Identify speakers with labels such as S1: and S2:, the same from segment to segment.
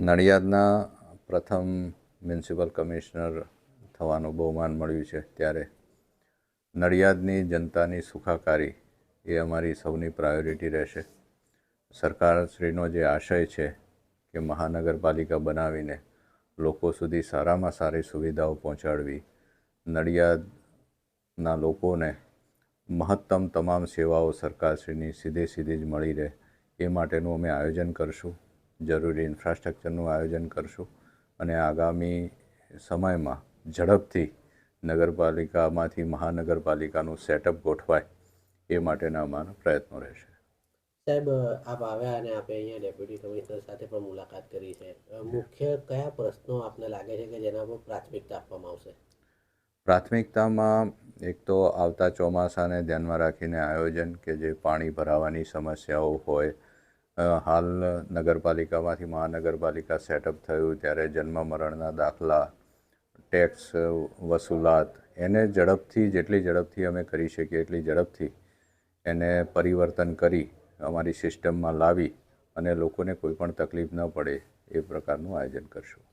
S1: નડિયાદના પ્રથમ municipal commissioner થવાનું બહુમાન મળ્યું છે ત્યારે નડિયાદની જનતાની સુખાકારી એ અમારી સૌની પ્રાયોરિટી રહેશે. સરકારશ્રીનો જે આશય છે કે મહાનગરપાલિકા બનાવીને લોકો સુધી સારામાં સારી સુવિધાઓ પહોંચાડવી, નડિયાદના લોકોને મહત્તમ તમામ સેવાઓ સરકારશ્રીની સીધે સીધી જ મળી રહે એ માટેનું અમે આયોજન કરશું. જરૂરી ઇન્ફ્રાસ્ટ્રક્ચરનું આયોજન કરશું અને આગામી સમયમાં ઝડપથી નગરપાલિકામાંથી મહાનગરપાલિકાનું સેટઅપ ગોઠવાય એ માટેના અમારા પ્રયત્નો રહેશે.
S2: સાહેબ આપ આવ્યા અને આપે અહીંયા ડેપ્યુટી કમિશનર સાથે પણ મુલાકાત કરી છે. મુખ્ય કયા પ્રશ્નો આપને લાગે છે કે જેના પર પ્રાથમિકતા આપવામાં આવશે?
S1: પ્રાથમિકતામાં એક તો આવતા ચોમાસાને ધ્યાનમાં રાખીને આયોજન કે જે પાણી ભરાવાની સમસ્યાઓ હોય હાલ નગરપાલિકામાંથી મહાનગરપાલિકા સેટઅપ થયું, ત્યારે જન્મ મરણના દાખલા, ટેક્સ, વસૂલાત, એને ઝડપથી, જેટલી ઝડપથી અમે કરી શકીએ, એટલી ઝડપથી એને પરિવર્તન કરી, અમારી સિસ્ટમમાં લાવી અને લોકોને કોઈ પણ તકલીફ ન પડે એ પ્રકારનું આયોજન કરશું.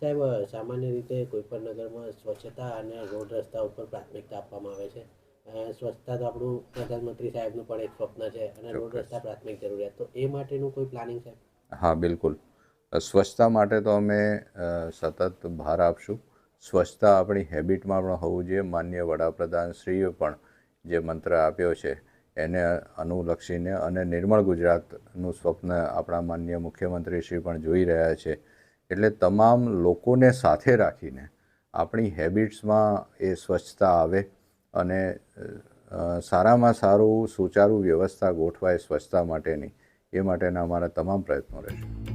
S2: સાહેબ સામાન્ય રીતે કોઈપણ નગરમાં સ્વચ્છતા અને રોડ રસ્તા ઉપર પ્રાથમિકતા આપવામાં આવે છે. સ્વચ્છતા તો આપણું પ્રધાનમંત્રી સાહેબનું પણ એક સ્વપ્ન છે અને રોડ રસ્તા પ્રાથમિક જરૂરિયાત. તો એ માટેનું કોઈ પ્લાનિંગ છે?
S1: હા બિલકુલ. સ્વચ્છતા માટે તો અમે સતત ભાર આપશું. સ્વચ્છતા આપણી હેબિટમાં પણ હોવું જોઈએ. માન્ય વડાપ્રધાનશ્રીએ પણ જે મંત્ર આપ્યો છે એને અનુલક્ષીને અને નિર્મળ ગુજરાતનું સ્વપ્ન આપણા માન્ય મુખ્યમંત્રીશ્રી પણ જોઈ રહ્યા છે. એટલે તમામ લોકોને સાથે રાખીને આપણી હેબિટ્સમાં એ સ્વચ્છતા આવે. અને સારામાં સારું સુચારુ વ્યવસ્થા ગોઠવાય સ્વચ્છતા માટેની એ માટેના અમારા તમામ પ્રયત્નો રહેશે.